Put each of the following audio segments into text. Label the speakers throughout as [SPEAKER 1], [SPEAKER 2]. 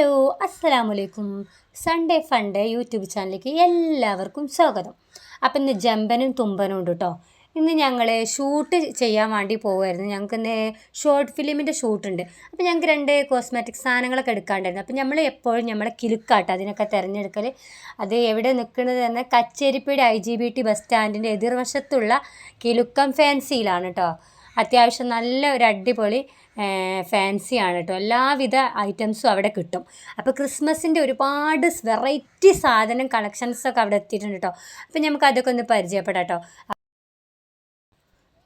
[SPEAKER 1] Hello അസ്സലാമലൈക്കും Sunday funday YouTube ചാനലിലേക്ക് എല്ലാവർക്കും സ്വാഗതം. അപ്പം ഇന്ന് ജമ്പനും തുമ്പനും ഉണ്ട് കേട്ടോ ഇന്ന് ഞങ്ങൾ ഷൂട്ട് ചെയ്യാൻ വേണ്ടി പോകുമായിരുന്നു ഞങ്ങൾക്ക് ഇന്ന് ഷോർട്ട് ഫിലിമിന്റെ ഷൂട്ടുണ്ട് അപ്പോൾ ഞങ്ങൾക്ക് രണ്ട് കോസ്മെറ്റിക് സാധനങ്ങളൊക്കെ എടുക്കാണ്ടായിരുന്നു. അപ്പോൾ നമ്മൾ എപ്പോഴും നമ്മളെ കിലുക്കാട്ടോ അതിനൊക്കെ തിരഞ്ഞെടുക്കൽ അത് എവിടെ നിൽക്കുന്നത് തന്നെ കച്ചേരിപ്പീട് I G B T bus സ്റ്റാൻഡിന്റെ എതിർവശത്തുള്ള കിലുക്കം ഫാൻസിയിലാണ് കേട്ടോ അത്യാവശ്യം നല്ല ഒരു അടിപൊളി ഫാൻസിയാണ് കേട്ടോ എല്ലാവിധ ഐറ്റംസും അവിടെ കിട്ടും. അപ്പോൾ ക്രിസ്മസിന്റെ ഒരുപാട് വെറൈറ്റി സാധനം കളക്ഷൻസൊക്കെ അവിടെ എത്തിയിട്ടുണ്ട് കേട്ടോ അപ്പോൾ നമുക്ക് അതൊക്കെ ഒന്ന് പരിചയപ്പെടാം കേട്ടോ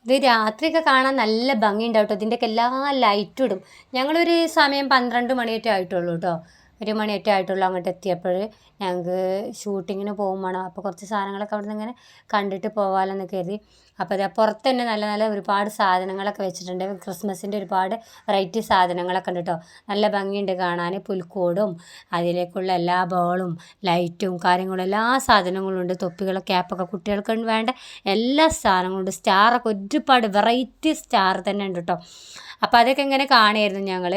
[SPEAKER 1] ഇത് രാത്രിയൊക്കെ കാണാൻ നല്ല ഭംഗിയുണ്ടാവും കേട്ടോ ഇതിന്റെയൊക്കെ എല്ലാ ലൈറ്റും ഇടും. ഞങ്ങളൊരു സമയം പന്ത്രണ്ട് മണിയൊക്കെ ആയിട്ടുള്ളൂ കേട്ടോ ഒരു മണിയൊക്കെ ആയിട്ടുള്ളൂ അങ്ങോട്ട് എത്തിയപ്പോൾ ഞങ്ങൾക്ക് ഷൂട്ടിങ്ങിന് പോകും വേണം. അപ്പോൾ കുറച്ച് സാധനങ്ങളൊക്കെ അവിടെ നിന്ന് ഇങ്ങനെ കണ്ടിട്ട് പോകാമെന്ന് കരുതി. അപ്പോൾ അതാ പുറത്ത് തന്നെ നല്ല നല്ല ഒരുപാട് സാധനങ്ങളൊക്കെ വെച്ചിട്ടുണ്ട്. ക്രിസ്മസിന്റെ ഒരുപാട് വെറൈറ്റി സാധനങ്ങളൊക്കെ ഉണ്ട് കേട്ടോ നല്ല ഭംഗിയുണ്ട് കാണാൻ പുൽക്കോടും അതിലേക്കുള്ള എല്ലാ ബോളും ലൈറ്റും കാര്യങ്ങളും എല്ലാ സാധനങ്ങളും ഉണ്ട്. തൊപ്പികൾ ക്യാപ്പൊക്കെ കുട്ടികൾക്ക് വേണ്ട എല്ലാ സാധനങ്ങളും ഉണ്ട്. സ്റ്റാറൊക്കെ ഒരുപാട് വെറൈറ്റി സ്റ്റാർ തന്നെ ഉണ്ട് കേട്ടോ അപ്പോൾ അതൊക്കെ ഇങ്ങനെ കാണുമായിരുന്നു ഞങ്ങൾ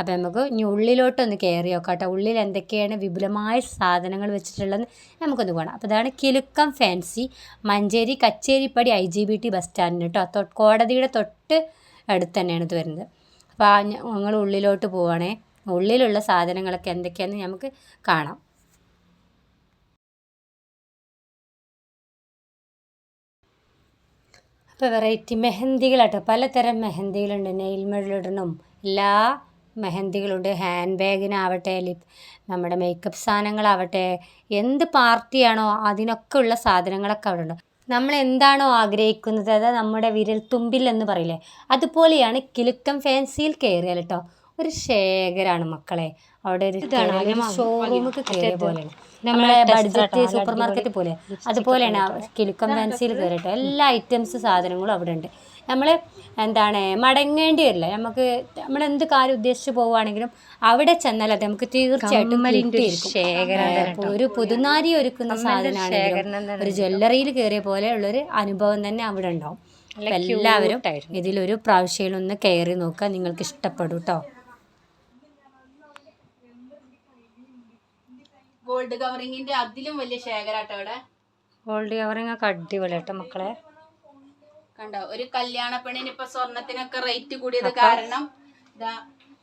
[SPEAKER 1] അപ്പോൾ നമുക്ക് ഇനി ഉള്ളിലോട്ടൊന്ന് കയറി നോക്കാം ഉള്ളിൽ എന്തൊക്കെയാണ് വിപുലമായ സാധനങ്ങൾ വെച്ചിട്ടുള്ളത് നമുക്കൊന്ന് പോകണം അപ്പോൾ ഇതാണ് Kilukkam fancy Manjeri Kacheripadi I G B T bus സ്റ്റാൻഡിന് കേട്ടോ. കോടതിയുടെ തൊട്ട് അടുത്ത് തന്നെയാണ് ഇത് വരുന്നത്. അപ്പോൾ ഞങ്ങൾ ഉള്ളിലോട്ട് പോവുകയാണേ ഉള്ളിലുള്ള സാധനങ്ങളൊക്കെ എന്തൊക്കെയാണെന്ന് നമുക്ക് കാണാം. ഇപ്പോൾ വെറൈറ്റി മെഹന്തികളാട്ടോ. പലതരം മെഹന്തികളുണ്ട്. നെയിൽ മെഡലിടണം എല്ലാ മെഹന്തികളുണ്ട് ഹാൻഡ് ബാഗിനാവട്ടെ ലിപ് നമ്മുടെ മേക്കപ്പ് സാധനങ്ങളാവട്ടെ എന്ത് പാർട്ടിയാണോ അതിനൊക്കെ ഉള്ള സാധനങ്ങളൊക്കെ അവിടെ ഉണ്ട് നമ്മൾ എന്താണോ ആഗ്രഹിക്കുന്നത് അത് നമ്മുടെ വിരൽ തുമ്പിൽ എന്ന് പറയില്ലേ അതുപോലെയാണ് കിലുക്കം ഫാൻസിയിൽ കയറിയാൽ കേട്ടോ ഒരു ശേഖരാണ് മക്കളെ. അവിടെ ഒരു ഷോറൂമൊക്കെ കയറിയ പോലെയാണ് നമ്മളെ ബഡ്ജറ്റ് സൂപ്പർ മാർക്കറ്റ് പോലെ. അതുപോലെയാണ് കിലുക്കം ഫാൻസിയിൽ കയറിയിട്ട് എല്ലാ ഐറ്റംസ് സാധനങ്ങളും അവിടെ ഉണ്ട്. നമ്മൾ എന്താണ് മടങ്ങേണ്ടി വരില്ല. നമുക്ക് നമ്മൾ എന്ത് കാര്യം ഉദ്ദേശിച്ച് പോവുകയാണെങ്കിലും അവിടെ ചെന്നാൽ അത് നമുക്ക് തീർച്ചയായിട്ടും കിട്ടിയിരിക്കും. ഒരു പുതുനാരി ഒരുക്കുന്ന സാധനമാണ് ഒരു ജ്വല്ലറിയിൽ കയറിയ പോലെ ഉള്ളൊരു അനുഭവം തന്നെ അവിടെ ഉണ്ടാവും. എല്ലാവരും ഇതിലൊരു പ്രാവശ്യം ഒന്ന് കയറി നോക്കുക. നിങ്ങൾക്ക് ഇഷ്ടപ്പെടും കേട്ടോ.
[SPEAKER 2] ഗോൾഡ് കവറിങ്ങിന്റെ അതിലും വലിയ ശേഖരാട്ടോ ഇവിടെ
[SPEAKER 1] ഗോൾഡ് കവറിങ് ഒക്കെ അടിപൊളി കേട്ടോ മക്കളെ.
[SPEAKER 2] കണ്ടോ? ഒരു കല്യാണ പെണ്ണിന് ഇപ്പൊ സ്വർണത്തിനൊക്കെ റേറ്റ് കൂടിയത് കാരണം ഇതാ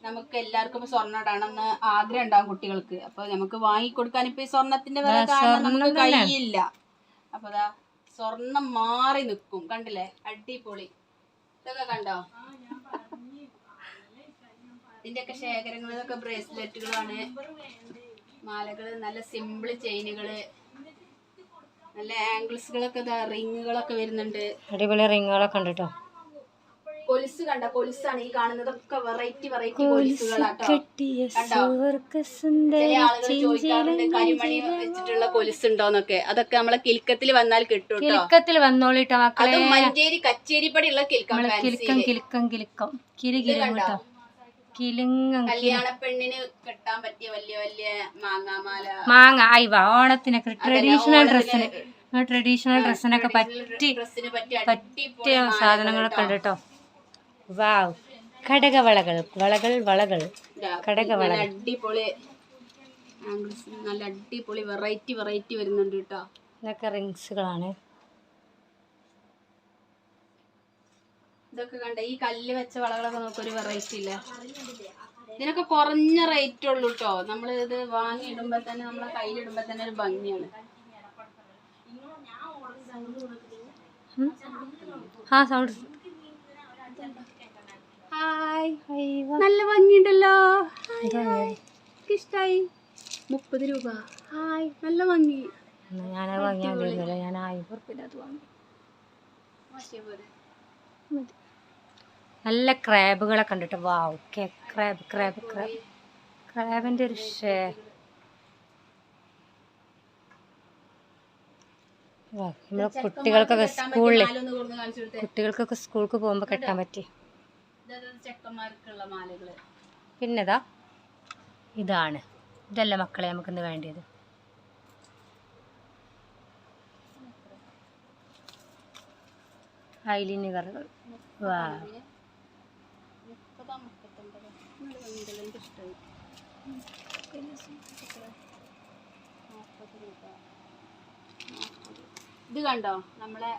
[SPEAKER 2] നമുക്ക് എല്ലാവർക്കും സ്വർണം ഇടണമെന്ന് ആഗ്രഹം ഉണ്ടാവും കുട്ടികൾക്ക്. അപ്പൊ നമുക്ക് വാങ്ങിക്കൊടുക്കാൻ ഇപ്പൊ ഈ സ്വർണത്തിന്റെ വില കാരണം നമുക്ക് കഴിയില്ല. അപ്പൊ അതാ സ്വർണം മാറി നിൽക്കും. കണ്ടില്ലേ? അടിപൊളി. ഇതൊക്കെ കണ്ടോ? ഇതിന്റെയൊക്കെ ശേഖരങ്ങൾ ഇതൊക്കെ ബ്രേസ്ലെറ്റുകളാണ് മാലകൾ നല്ല സിമ്പിൾ ചെയിനുകൾ നല്ല ആംഗിൾസുകളൊക്കെ ഇതാ റിങ്ങുകളൊക്കെ വരുന്നുണ്ട്.
[SPEAKER 1] അടിപൊളി റിങ്ങുകളൊക്കെ ഉണ്ട് കേട്ടോ
[SPEAKER 2] കൊലുസ് കണ്ട കൊലുസാണ് ഈ കാണുന്നതൊക്കെ വെറൈറ്റി വെറൈറ്റി കൊലുസുകളാട്ടോ കണ്ടോ? ചില ആളുകൾ ചോദിക്കാറുണ്ട് കരിമണി വെച്ചിട്ടുള്ള കൊലുസ് ഉണ്ടോന്നൊക്കെ അതൊക്കെ നമ്മളെ കിൽക്കത്തിൽ വന്നാൽ കിട്ടും
[SPEAKER 1] കിൽക്കത്തിൽ വന്നോളിട്ടോ മക്കളെ.
[SPEAKER 2] മഞ്ചേരി കച്ചേരിപ്പടിയുള്ള കിൽക്കം
[SPEAKER 1] നമ്മളെ കിലുക്കം കിലുക്കം കിലുക്കം. കിരി കിലും കേട്ടോ കിലുങ്ങം
[SPEAKER 2] പെണ്ണിന് കെട്ടാൻ പറ്റിയ വലിയ വലിയ മാങ്ങാമാല.
[SPEAKER 1] മാങ്ങ അയവ ഓണത്തിനൊക്കെ ട്രഡീഷണൽ ഡ്രസ്സിന് ട്രഡീഷണൽ ഡ്രസ്സിനൊക്കെ പറ്റി
[SPEAKER 2] പറ്റിയ
[SPEAKER 1] സാധനങ്ങളൊക്കെ ഉണ്ട് കേട്ടോ. വാവ്. കടക വളകൾ വളകൾ.
[SPEAKER 2] നല്ല അടിപൊളി ആംഗിൾസ് നല്ല അടിപൊളി വെറൈറ്റി വെറൈറ്റി വരുന്നുണ്ട് കേട്ടോ.
[SPEAKER 1] ഇതൊക്കെ റിങ്സുകളാണ്
[SPEAKER 2] ഇതൊക്കെ കണ്ട ഈ കല്ല് വെച്ച വളകളൊക്കെ നമുക്ക് ഒരു വെറൈറ്റി ഇല്ല. ഇതിനൊക്കെ കുറഞ്ഞ റേറ്റ് ഉള്ളൂ കേട്ടോ നമ്മൾ ഇത് വാങ്ങി ഇടുമ്പോ തന്നെ നമ്മളെ കയ്യിലിടുമ്പോ തന്നെ ഒരു ഭംഗിയാണ്. നല്ല ഭംഗിയുണ്ടല്ലോ. ഇഷ്ടായി. മുപ്പത് രൂപ. ഹായ് നല്ല ഭംഗി.
[SPEAKER 1] ഞാൻ ഞാൻ ആയിരം ഉറപ്പില്ലാത്ത വാങ്ങി. നല്ല ക്രാബുകളെ കണ്ടിട്ട് വാ ഓക്കെ ക്രാബ് ക്രാബ് ക്രാബ്. ക്രാബിന്റെ ഒരു ഷേ. നമ്മളെ കുട്ടികൾക്കൊക്കെ സ്കൂളിൽ കുട്ടികൾക്കൊക്കെ സ്കൂൾക്ക് പോകുമ്പോൾ കെട്ടാൻ പറ്റി. പിന്നെതാ ഇതാണ്. ഇതല്ല മക്കളെ നമുക്കിന്ന് വേണ്ടിയത്. ഐലിനുകറുകൾ വാ.
[SPEAKER 2] മുപ്പതാ മുപ്പത്തൊമ്പത് നല്ല ഭംഗിയുണ്ടല്ലോ എനിക്ക് ഇഷ്ടമായി ഇത് കണ്ടോ? നമ്മളെ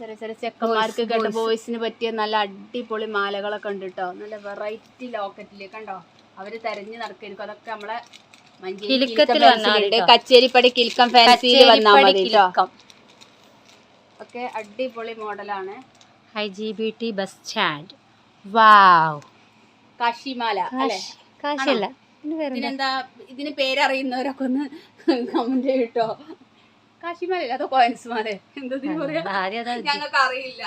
[SPEAKER 2] ചെറിയ ചെറിയ ചെക്കന്മാർക്ക് കണ്ട ബോയ്സിന് പറ്റിയ നല്ല അടിപൊളി മാലകളൊക്കെ ഉണ്ട് കേട്ടോ നല്ല വെറൈറ്റി ലോക്കറ്റിൽ കണ്ടോ? അവർ തെരഞ്ഞു നടക്കായിരിക്കും അതൊക്കെ നമ്മളെ മഞ്ചേരി. കച്ചേരിപ്പടി കിൽക്കം ഫാൻസിയിൽ വന്നാൽ മതി. ഒക്കെ അടിപൊളി മോഡലാണ്.
[SPEAKER 1] I G B T bus stand wow.
[SPEAKER 2] കാശിമാല അല്ലേ?
[SPEAKER 1] കാശല്ല ഇതിന് വേറെ
[SPEAKER 2] ഇതിനെന്താ ഇതിന് പേരറിയുന്നവരൊക്കെ ഒന്ന് കമന്റ് ചെയ്യട്ടോ. കാശിമാല അതോ കോയൻസ്മാല എന്താ ഇതിന് പറയാ?
[SPEAKER 1] ആദ്യം അതാ
[SPEAKER 2] ഞങ്ങൾക്ക് അറിയില്ല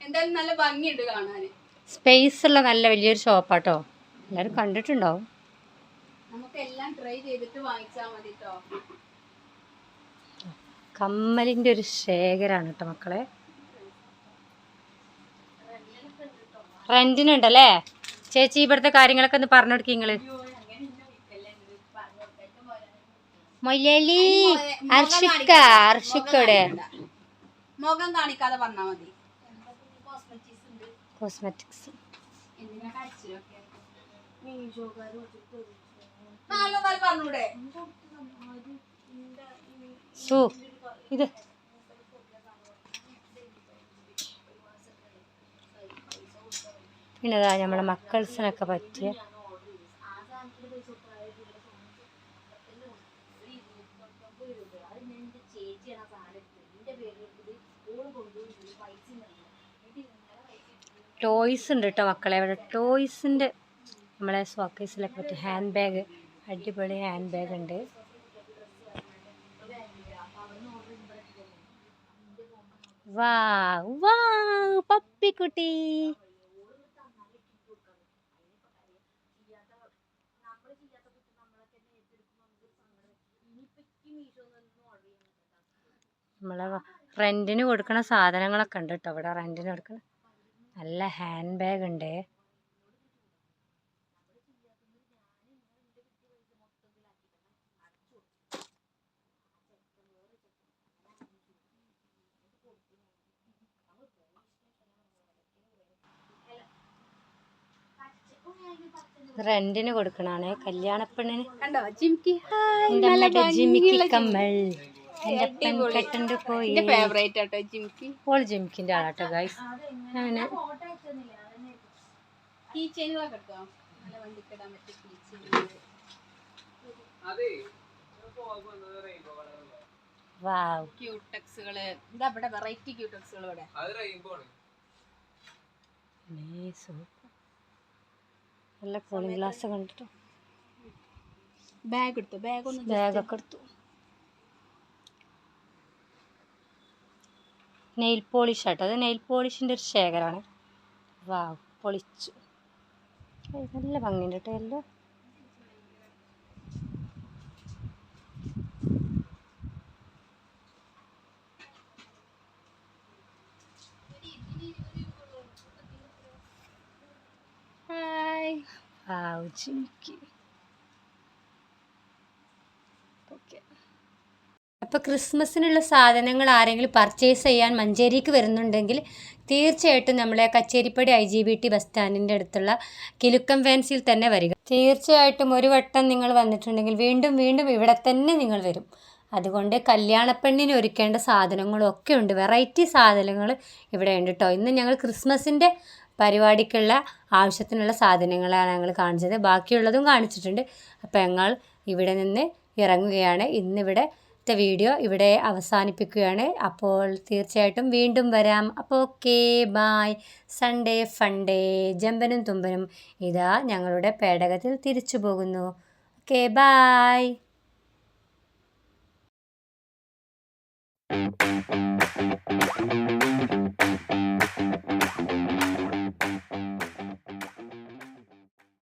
[SPEAKER 2] എന്തായാലും നല്ല ഭംഗിയുണ്ട് കാണാന്
[SPEAKER 1] സ്പേസ് ഉള്ള നല്ല വലിയൊരു ഷോപ്പാട്ടോ എല്ലാവരും കണ്ടിട്ടുണ്ടാവും.
[SPEAKER 2] നമുക്ക് എല്ലാം ട്രൈ ചെയ്തിട്ട് വാങ്ങിച്ചാ മതി കേട്ടോ
[SPEAKER 1] കമ്മലിന്റെ ഒരു ശേഖരാണ് കേട്ടോ മക്കളെ. റെന്റിനുണ്ടല്ലേ? ചേച്ചി ഇവിടുത്തെ കാര്യങ്ങളൊക്കെ ഒന്ന് പറഞ്ഞു കൊടുക്കി നിങ്ങൾ മൊയ്യലി അർഷിക്ക അർഷിക്കയുടെ
[SPEAKER 2] മുഖം കാണിക്കാതെ പറഞ്ഞാ മതി.
[SPEAKER 1] കോസ്മെറ്റിക്സ് സു ഇത്. പിന്നെ അതാ നമ്മളെ മക്കൾസിനൊക്കെ പറ്റിയ ടോയ്സ് ഉണ്ട് കേട്ടോ മക്കളെ. ഇവിടെ ടോയ്സിന്റെ നമ്മളെ സോക്കേസിലൊക്കെ പറ്റിയ ഹാൻഡ് ബാഗ് അടിപൊളി ഹാൻഡ് ബാഗ് ഉണ്ട് വാ വാ പപ്പിക്കുട്ടി. നമ്മളെ റെന്റിന് കൊടുക്കുന്ന സാധനങ്ങളൊക്കെ ഉണ്ട് കേട്ടോ ഇവിടെ റെന്റിന് കൊടുക്കുന്ന നല്ല ഹാൻഡ് ബാഗ് ഉണ്ട്. റെന്റിന് കൊടുക്കണാണ് കല്യാണപ്പെണ്ണിന് ജിമിക്ക് കമ്മൽ. എന്റെ പെൺകെട്ടന്റെ പോയി.
[SPEAKER 2] ഫേവറേറ്റ് ആട്ടോ
[SPEAKER 1] ഓൾ ആളാട്ടോ ഗൈസ് അങ്ങനെ. വാവ്
[SPEAKER 2] ഇവിടെ വെറൈറ്റി ഇവിടെ.
[SPEAKER 1] നല്ല കൂളിംഗ് ഗ്ലാസ് കണ്ടിട്ടോ?
[SPEAKER 2] ബാഗ് എടുത്തു? ബാഗ് ഒന്ന്
[SPEAKER 1] ബാഗൊക്കെ എടുത്തു. നെയിൽ പോളിഷ് ആട്ടോ. അത് നെയിൽ പോളിഷിന്റെ ഒരു ശേഖരമാണ് വാ പൊളിച്ചു. നല്ല ഭംഗിയുണ്ട് കേട്ടോ എല്ലാം.
[SPEAKER 2] ഹായ്.
[SPEAKER 1] ആ ജിമിക്കി ഓക്കെ അപ്പോൾ ക്രിസ്മസിനുള്ള സാധനങ്ങൾ ആരെങ്കിലും പർച്ചേസ് ചെയ്യാൻ മഞ്ചേരിക്ക് വരുന്നുണ്ടെങ്കിൽ തീർച്ചയായിട്ടും നമ്മളെ Kacheripadi I G B T bus സ്റ്റാൻഡിന്റെ അടുത്തുള്ള കിലുക്കം ഫാൻസിൽ തന്നെ വരിക. തീർച്ചയായിട്ടും ഒരു വട്ടം നിങ്ങൾ വന്നിട്ടുണ്ടെങ്കിൽ വീണ്ടും വീണ്ടും ഇവിടെ തന്നെ നിങ്ങൾ വരും. അതുകൊണ്ട് കല്യാണപ്പെണ്ണിന് ഒരുക്കേണ്ട സാധനങ്ങളൊക്കെ ഉണ്ട്. വെറൈറ്റി സാധനങ്ങൾ ഇവിടെ ഉണ്ട് കേട്ടോ ഇന്ന് ഞങ്ങൾ ക്രിസ്മസിന്റെ പരിപാടിക്കുള്ള ആവശ്യത്തിനുള്ള സാധനങ്ങളാണ് ഞങ്ങൾ കാണിച്ചത്. ബാക്കിയുള്ളതും കാണിച്ചിട്ടുണ്ട്. അപ്പോൾ ഞങ്ങൾ ഇവിടെ നിന്ന് ഇറങ്ങുകയാണ്. ഇന്നിവിടെ ത്തെ വീഡിയോ ഇവിടെ അവസാനിപ്പിക്കുകയാണ്. അപ്പോൾ തീർച്ചയായിട്ടും വീണ്ടും വരാം. അപ്പോൾ ഓക്കെ ബായ് സൺഡേ ഫണ്ടേ ജമ്പനും തുമ്പനും ഇതാ ഞങ്ങളുടെ പേടകത്തിൽ തിരിച്ചു പോകുന്നു. Okay bye
[SPEAKER 3] Thank you.